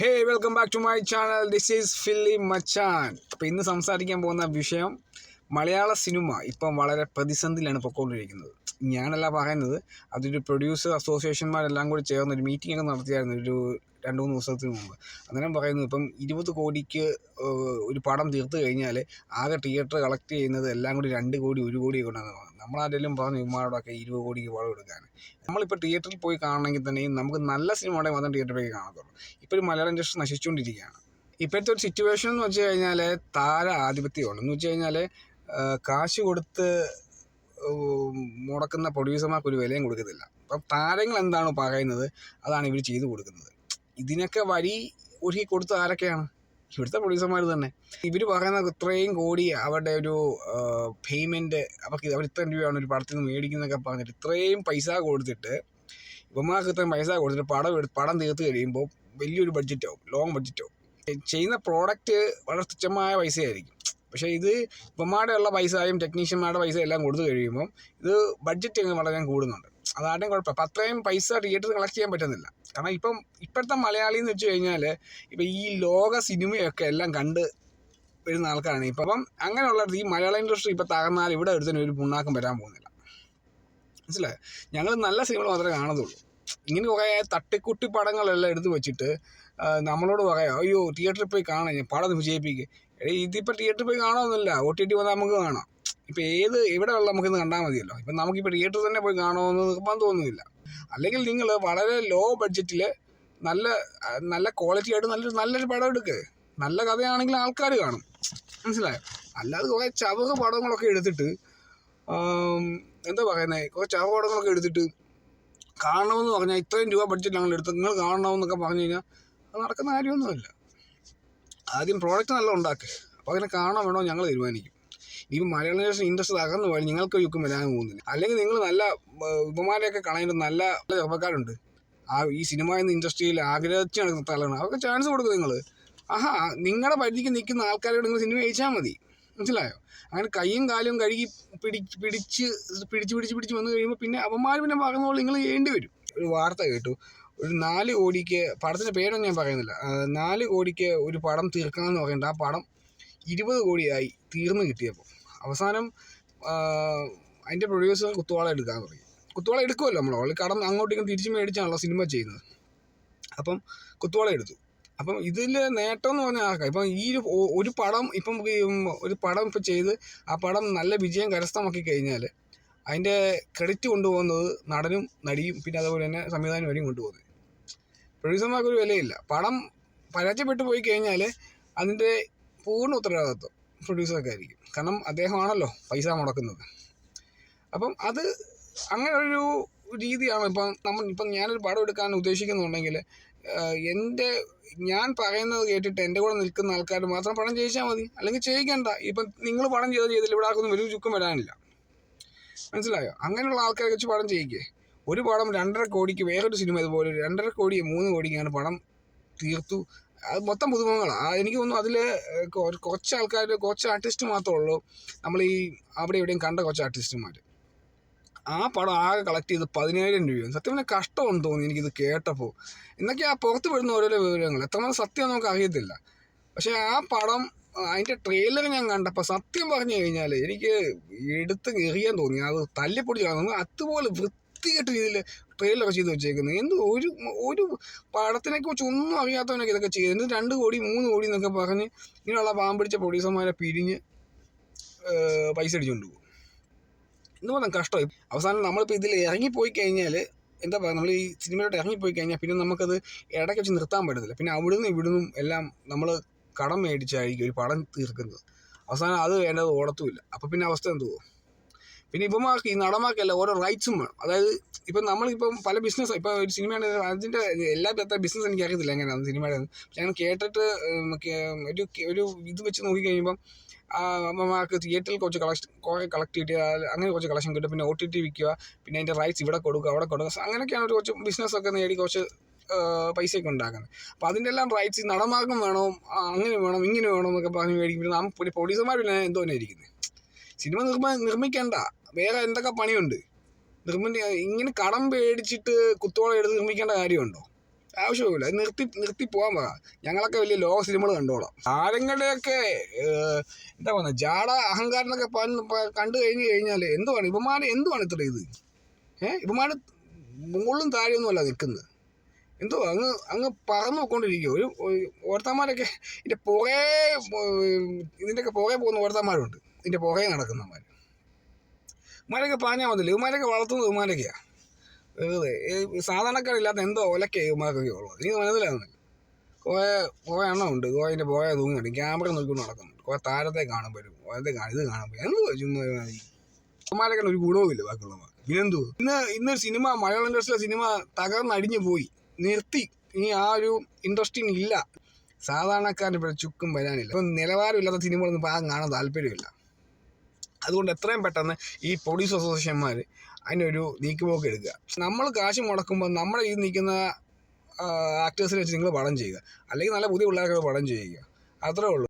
Hey welcome back to my channel this is Philly മച്ചാൻ അപ്പോൾ ഇന്ന് സംസാരിക്കാൻ പോകുന്ന വിഷയം മലയാള സിനിമ ഇപ്പം വളരെ പ്രതിസന്ധിയിലാണ് പൊയ്ക്കൊണ്ടിരിക്കുന്നത് ഞാനല്ല പറയുന്നത്. അതൊരു പ്രൊഡ്യൂസർ അസോസിയേഷന്മാരെല്ലാം കൂടി ചേർന്ന് ഒരു മീറ്റിംഗ് ഒക്കെ നടത്തിയായിരുന്നു ഒരു രണ്ട് മൂന്ന് ദിവസത്തിന് മുമ്പ്. അന്നേരം പറയുന്നു ഇപ്പം ഇരുപത് കോടിക്ക് ഒരു പടം തീർത്ത് കഴിഞ്ഞാൽ ആകെ തിയേറ്റർ കളക്ട് ചെയ്യുന്നത് എല്ലാം കൂടി രണ്ട് കോടി ഒരു കോടി കൊണ്ടാണ് നമ്മളാരെങ്കിലും പറഞ്ഞു ഇമാരോടൊക്കെ ഇരുപത് കോടിക്ക് പടം എടുക്കാൻ. നമ്മളിപ്പോൾ തിയേറ്ററിൽ പോയി കാണണമെങ്കിൽ തന്നെയും നമുക്ക് നല്ല സിനിമ ഉണ്ടെങ്കിൽ മാത്രം തിയേറ്ററിൽ പോയി കാണത്തുള്ളൂ. ഇപ്പോൾ ഒരു മലയാളം ഇൻഡസ്ട്രി നശിച്ചുകൊണ്ടിരിക്കുകയാണ്. ഇപ്പോഴത്തെ ഒരു സിറ്റുവേഷൻ എന്ന് വെച്ച് കഴിഞ്ഞാൽ താര ആധിപത്യമാണ്. എന്ന് വെച്ച് കഴിഞ്ഞാൽ കാശ് കൊടുത്ത് മുടക്കുന്ന പ്രൊഡ്യൂസർമാർക്ക് ഒരു വിലയും കൊടുക്കുന്നില്ല അപ്പം താരങ്ങൾ എന്താണോ പറയുന്നത് അതാണ് ഇവർ ചെയ്തു കൊടുക്കുന്നത്. ഇതിനൊക്കെ വഴി ഒരുക്കി കൊടുത്ത ആരൊക്കെയാണ്? ഇവിടുത്തെ പ്രൊഡ്യൂസർമാർ തന്നെ. ഇവർ പറയുന്ന ഇത്രയും കോടി അവരുടെ ഒരു പേയ്മെന്റ് അവർക്ക് അവർ ഇത്രയും രൂപയാണ് ഒരു പടത്തിൽ നിന്ന് മേടിക്കുന്നതൊക്കെ പറഞ്ഞിട്ട് ഇത്രയും പൈസ കൊടുത്തിട്ട് ഇവന്മാർക്ക് ഇത്രയും പൈസ കൊടുത്തിട്ട് പടം എടുത്ത് പടം തീർത്ത് കഴിയുമ്പോൾ വലിയൊരു ബഡ്ജറ്റാവും ലോങ് ബഡ്ജറ്റാവും ചെയ്യുന്ന പ്രോഡക്റ്റ് വളരെ തുച്ഛമായ പൈസയായിരിക്കും. പക്ഷേ ഇത് ഇവന്മാരുടെ ഉള്ള പൈസയും ടെക്നീഷ്യന്മാരുടെ പൈസ എല്ലാം കൊടുത്തു കഴിയുമ്പോൾ ഇത് ബഡ്ജറ്റ് അങ്ങ് വളരെ കൂടുന്നുണ്ട്. അതാരുടെയും കുഴപ്പം. അപ്പം അത്രയും പൈസ തിയേറ്ററിൽ കളക്ട് ചെയ്യാൻ പറ്റുന്നില്ല. കാരണം ഇപ്പം ഇപ്പോഴത്തെ മലയാളി എന്ന് വെച്ച് കഴിഞ്ഞാൽ ഇപ്പം ഈ ലോക സിനിമയൊക്കെ എല്ലാം കണ്ട് വരുന്ന ആൾക്കാരാണ്. ഇപ്പം അപ്പം അങ്ങനെയുള്ള ഈ മലയാള ഇൻഡസ്ട്രി ഇപ്പം തകർന്നാൽ ഇവിടെ ഒരുത്തനും ഒരു പുണ്ണാക്കം വരാൻ പോകുന്നില്ല. മനസ്സിലായോ? ഞങ്ങൾ നല്ല സിനിമകൾ മാത്രമേ കാണത്തുള്ളൂ. ഇങ്ങനെ കുറേ തട്ടിക്കുട്ടി പടങ്ങളെല്ലാം എടുത്തു വെച്ചിട്ട് നമ്മളോട് പറയാം അയ്യോ തിയേറ്ററിൽ പോയി കാണാം ഞാൻ പടം വിജയിപ്പിക്കുക ഇതിപ്പോൾ തിയേറ്ററിൽ പോയി കാണാമെന്നല്ല ഒ ടി ടി വന്നാൽ നമുക്ക് കാണാം. ഇപ്പം ഏത് എവിടെ ഉള്ള നമുക്കിന്ന് കണ്ടാൽ മതിയല്ലോ. ഇപ്പം നമുക്കിപ്പോൾ തിയേറ്ററിൽ തന്നെ പോയി കാണുമെന്ന് നിർബന്ധം തോന്നുന്നില്ല. അല്ലെങ്കിൽ നിങ്ങൾ വളരെ ലോ ബഡ്ജറ്റിൽ നല്ല നല്ല ക്വാളിറ്റി ആയിട്ട് നല്ലൊരു നല്ലൊരു പടം എടുക്ക്. നല്ല കഥയാണെങ്കിൽ ആൾക്കാർ കാണും. മനസ്സിലായോ? അല്ലാതെ കുറേ ചവക പടങ്ങളൊക്കെ എടുത്തിട്ട് എന്താ പറയുന്നത് കുറേ ചവക പടങ്ങളൊക്കെ എടുത്തിട്ട് കാണണമെന്ന് പറഞ്ഞാൽ ഇത്രയും രൂപ ബഡ്ജറ്റ് ഞങ്ങൾ എടുത്ത് നിങ്ങൾ കാണണമെന്നൊക്കെ പറഞ്ഞു കഴിഞ്ഞാൽ അത് നടക്കുന്ന കാര്യമൊന്നുമല്ല. ആദ്യം പ്രോഡക്റ്റ് നല്ല ഉണ്ടാക്ക്. അപ്പോൾ അതിനെ കാണാൻ വേണോ ഞങ്ങൾ തീരുമാനിക്കും. ഇപ്പം മലയാള ഇൻഡസ്ട്രി തകർന്നു പോയാൽ നിങ്ങൾക്ക് യുക്കം വരാൻ പോകുന്നില്ല. അല്ലെങ്കിൽ നിങ്ങൾ നല്ല ഉപമാരെയൊക്കെ കളയേണ്ട നല്ല ചെറുപ്പക്കാരുണ്ട്. ആ ഈ സിനിമ എന്ന ഇൻഡസ്ട്രിയിൽ ആഗ്രഹിച്ച് നടക്കുന്ന തലമാണ് അവർക്ക് ചാൻസ് കൊടുക്കും നിങ്ങൾ ആഹാ നിങ്ങളുടെ പരിധിക്ക് നിൽക്കുന്ന ആൾക്കാരോട് നിങ്ങൾ സിനിമ അയച്ചാൽ മതി. മനസ്സിലായോ? അങ്ങനെ കൈയും കാലും കഴുകി പിടി പിടിച്ച് പിടിച്ച് പിടിച്ച് പിടിച്ച് വന്നു കഴിയുമ്പോൾ പിന്നെ അവന്മാർ പിന്നെ പറയുന്ന നിങ്ങൾ ചെയ്യേണ്ടി വരും. ഒരു വാർത്ത കേട്ടു. ഒരു നാല് കോടിക്ക് പടത്തിന്റെ പേരൊന്നും ഞാൻ പറയുന്നില്ല. നാല് കോടിക്ക് ഒരു പടം തീർക്കാമെന്ന് പറയണ്ട ആ പടം ഇരുപത് കോടിയായി തീർന്നു കിട്ടിയപ്പോൾ അവസാനം അതിന്റെ പ്രൊഡ്യൂസർ കുത്തുവാള എടുക്കാൻ തുടങ്ങി. കുത്തുവാള എടുക്കുമല്ലോ നമ്മൾ അവൾ കടം അങ്ങോട്ടേക്കും തിരിച്ച് മേടിച്ചാണല്ലോ സിനിമ ചെയ്യുന്നത്. അപ്പം കുത്തുവാള എടുത്തു. അപ്പം ഇതിൽ നേട്ടം എന്ന് പറഞ്ഞാൽ ആർക്കാം? ഇപ്പം ഈ ഒരു പടം ഇപ്പം ഒരു പടം ഇപ്പം ചെയ്ത് ആ പടം നല്ല വിജയം കരസ്ഥമാക്കി കഴിഞ്ഞാൽ അതിന്റെ ക്രെഡിറ്റ് കൊണ്ടുപോകുന്നത് നടനും നടിയും പിന്നെ അതുപോലെ തന്നെ വരെയും കൊണ്ടുപോകുന്നത്. പ്രൊഡ്യൂസർമാർക്ക് ഒരു വിലയില്ല. പടം പരാജയപ്പെട്ടു പോയി കഴിഞ്ഞാൽ അതിന്റെ പൂർണ ഉത്തരവാദിത്വം പ്രൊഡ്യൂസർക്കായിരിക്കും കാരണം അദ്ദേഹമാണല്ലോ പൈസ മുടക്കുന്നത്. അപ്പം അത് അങ്ങനെ ഒരു രീതിയാണ് ഇപ്പം നമ്മൾ ഇപ്പം ഞാനൊരു പടം എടുക്കാൻ ഉദ്ദേശിക്കുന്നുണ്ടെങ്കിൽ എന്റെ ഞാൻ പറയുന്നത് കേട്ടിട്ട് എന്റെ കൂടെ നിൽക്കുന്ന ആൾക്കാർ മാത്രം പടം ചെയ്യിച്ചാൽ മതി. അല്ലെങ്കിൽ ചെയ്യിക്കണ്ട. ഇപ്പം നിങ്ങൾ പടം ചെയ്ത് ചെയ്തില്ല. ഇവിടെ ആർക്കൊന്നും വലിയ ചുക്കം വരാനില്ല. മനസ്സിലായോ? അങ്ങനെയുള്ള ആൾക്കാരെ വെച്ച് പടം ചെയ്യിക്കേ. ഒരു പടം രണ്ടര കോടിക്ക് വേറൊരു സിനിമ ഇതുപോലെ രണ്ടര കോടി മൂന്ന് കോടിക്കാണ് പടം തീർത്തു. അത് മൊത്തം പുതുമുഖങ്ങളാണ് എനിക്ക് തോന്നുന്നു അതിൽ കുറച്ച് ആൾക്കാർ കുറച്ച് ആർട്ടിസ്റ്റ് മാത്രമേ ഉള്ളൂ. നമ്മൾ ഈ അവിടെ എവിടെയും കണ്ട കുറച്ച് ആർട്ടിസ്റ്റുമാർ ആ പടം ആകെ കളക്ട് ചെയ്ത് പതിനായിരം രൂപയാണ് സത്യം പറഞ്ഞാൽ കഷ്ടമുണ്ട് തോന്നി എനിക്കിത് കേട്ടപ്പോൾ എന്നൊക്കെ ആ പുറത്ത് വിടുന്ന ഓരോരോ വിവരങ്ങൾ എത്രമാത്രം സത്യം നമുക്ക് അറിയത്തില്ല. പക്ഷേ ആ പടം അതിന്റെ ട്രെയിലർ ഞാൻ കണ്ടപ്പോൾ സത്യം പറഞ്ഞു കഴിഞ്ഞാൽ എനിക്ക് എടുത്ത് എറിയാൻ തോന്നി. അത് തല്ലിപ്പൊടി കാണുന്നു അതുപോലെ വൃത്തികെട്ട രീതിയിൽ ട്രെയിലർ ചെയ്ത് വെച്ചേക്കുന്നത് എന്ത് ഒരു ഒരു പടത്തിനെ കുറിച്ച് ഒന്നും അറിയാത്തവനൊക്കെ ഇതൊക്കെ ചെയ്ത് എന്നിട്ട് രണ്ട് കോടി മൂന്ന് കോടി എന്നൊക്കെ പറഞ്ഞ് ഇങ്ങനെയുള്ള പാമ്പിടിച്ച പ്രൊഡ്യൂസർമാരെ പിരിഞ്ഞ് പൈസ അടിച്ചുകൊണ്ട് പോകും. എന്ന് പറഞ്ഞാൽ കഷ്ടമായി അവസാനം നമ്മളിപ്പോൾ ഇതിൽ ഇറങ്ങിപ്പോയി കഴിഞ്ഞാൽ എന്താ പറയുക നമ്മൾ ഈ സിനിമയിലോട്ട് ഇറങ്ങിപ്പോയി കഴിഞ്ഞാൽ പിന്നെ നമുക്കത് ഇടയ്ക്ക് വെച്ച് നിർത്താൻ പറ്റത്തില്ല. പിന്നെ അവിടുന്ന് ഇവിടുന്നും എല്ലാം നമ്മൾ കടം മേടിച്ചായിരിക്കും ഒരു പടം തീർക്കുന്നത്. അവസാനം അത് വേണ്ടത് ഓടത്തുമില്ല. അപ്പോൾ പിന്നെ അവസ്ഥ എന്തുവോ? പിന്നെ ഇപ്പമാർക്ക് ഈ നടന്മാർക്കല്ല ഓരോ റൈറ്റ്സും വേണം. അതായത് ഇപ്പം നമ്മളിപ്പം പല ബിസിനസ് ഇപ്പം ഒരു സിനിമയാണ് അതിന്റെ എല്ലാ എത്ര ബിസിനസ് എനിക്ക് അറിയത്തില്ല എങ്ങനെയാണ് സിനിമയുടെ ഞാൻ കേട്ടിട്ട് ഒരു ഒരു ഇത് വെച്ച് നോക്കിക്കഴിയുമ്പം അമ്മമാർക്ക് തിയേറ്ററിൽ കുറച്ച് കളക്ഷൻ കുറേ കളക്ട് കിട്ടിയ അങ്ങനെ കുറച്ച് കളക്ഷൻ കിട്ടും. പിന്നെ ഒ ടി ടി വിൽക്കുക പിന്നെ അതിന്റെ റൈറ്റ്സ് ഇവിടെ കൊടുക്കുക അവിടെ കൊടുക്കുക. അങ്ങനെയൊക്കെയാണ് ഒരു കുറച്ച് ബിസിനസ്സൊക്കെ നേടി കുറച്ച് പൈസയൊക്കെ ഉണ്ടാക്കുന്നത്. അപ്പോൾ അതിന്റെ എല്ലാം റൈറ്റ്സ് നടമാർഗം വേണം അങ്ങനെ വേണം ഇങ്ങനെ വേണം എന്നൊക്കെ പറഞ്ഞ് മേടിക്കുമ്പോൾ നാം പ്രൊഡ്യൂസർമാർ പിന്നെ എന്തോ തന്നെ ഇരിക്കുന്നത് സിനിമ നിർമ്മ നിർമ്മിക്കണ്ട. വേറെ എന്തൊക്കെ പണിയുണ്ട്? നിർമ്മിതി ഇങ്ങനെ കടം പേടിച്ചിട്ട് കുത്തോളം എടുത്ത് നിർമ്മിക്കേണ്ട കാര്യമുണ്ടോ? ആവശ്യമില്ല അത് നിർത്തി നിർത്തി പോകാൻ പറ. ഞങ്ങളൊക്കെ വലിയ ലോക സിനിമകൾ കണ്ടോളാം. താരങ്ങളുടെയൊക്കെ എന്താ പറയുക ജാട അഹങ്കാരം എന്നൊക്കെ കണ്ടു കഴിഞ്ഞ് കഴിഞ്ഞാൽ എന്തുവാണ്? ഇവന്മാർ എന്തുവാണ് ഇത്ര ഇത്? ഏഹ് ഇവന്മാർ മുകളിലും താഴെയൊന്നുമല്ല നിൽക്കുന്നത്. എന്തോ അങ്ങ് അങ്ങ് പറന്നു പോയിക്കൊണ്ടിരിക്കുക ഒരു ഓർത്തന്മാരൊക്കെ ഇതിന്റെ ഏഹ്, ഇതിന്റെയൊക്കെ പുറകെ പോകുന്ന ഓർത്തന്മാരുണ്ട് ഇതിന്റെ പുറകെ നടക്കുന്നവന്മാർ ഇവന്മാരൊക്കെ പറഞ്ഞാൽ മതില്ല ഇവന്മാരൊക്കെ വളർത്തുന്നത് ഇവന്മാരൊക്കെയാണ് വെറുതെ. സാധാരണക്കാരില്ലാത്ത എന്തോ ഒലക്കെ ഇവന്മാർക്കൊക്കെ ഉള്ളത് എനിക്ക് മനസ്സിലാകുന്നില്ല കുറേ കുറേ എണ്ണം ഉണ്ട്. കുറേ പുറകെ തൂങ്ങിയുണ്ട് ക്യാമറ നോക്കിക്കൊണ്ട് നടക്കുന്നുണ്ട്. കുറേ താരത്തെ കാണാൻ പറ്റും ഓരത്തെ കാണും. ഇത് കാണാൻ പറ്റും എന്തോ ചുമ്മാ ഇവന്മാരൊക്കെ ഒരു ഗുണവുമില്ല ബാക്കിയുള്ളവർ പിന്നെന്തോ ഇന്ന് ഇന്നൊരു സിനിമ മലയാളം ഇൻഡസ്ട്രിയിലെ സിനിമ തകർന്നടിഞ്ഞു പോയി. നിർത്തി. ഇനി ആ ഒരു ഇൻട്രസ്റ്റിംഗ് ഇല്ല. സാധാരണക്കാരന് ഇവിടെ ചുക്കും വരാനില്ല. ഇപ്പം നിലവാരമില്ലാത്ത സിനിമകളൊന്നും ഇപ്പം ആരും കാണാൻ താല്പര്യമില്ല. അതുകൊണ്ട് എത്രയും പെട്ടെന്ന് ഈ പ്രൊഡ്യൂസ് അസോസിയേഷന്മാർ അതിനൊരു നീക്കുപോക്ക് എടുക്കുക. നമ്മൾ കാശ് മുടക്കുമ്പോൾ നമ്മുടെ ഈ നിൽക്കുന്ന ആക്ടേഴ്സിനെ വെച്ച് നിങ്ങൾ പടം ചെയ്യുക. അല്ലെങ്കിൽ നല്ല പുതിയ പിള്ളേർക്ക് പടം ചെയ്യുക. അത്രേ ഉള്ളൂ.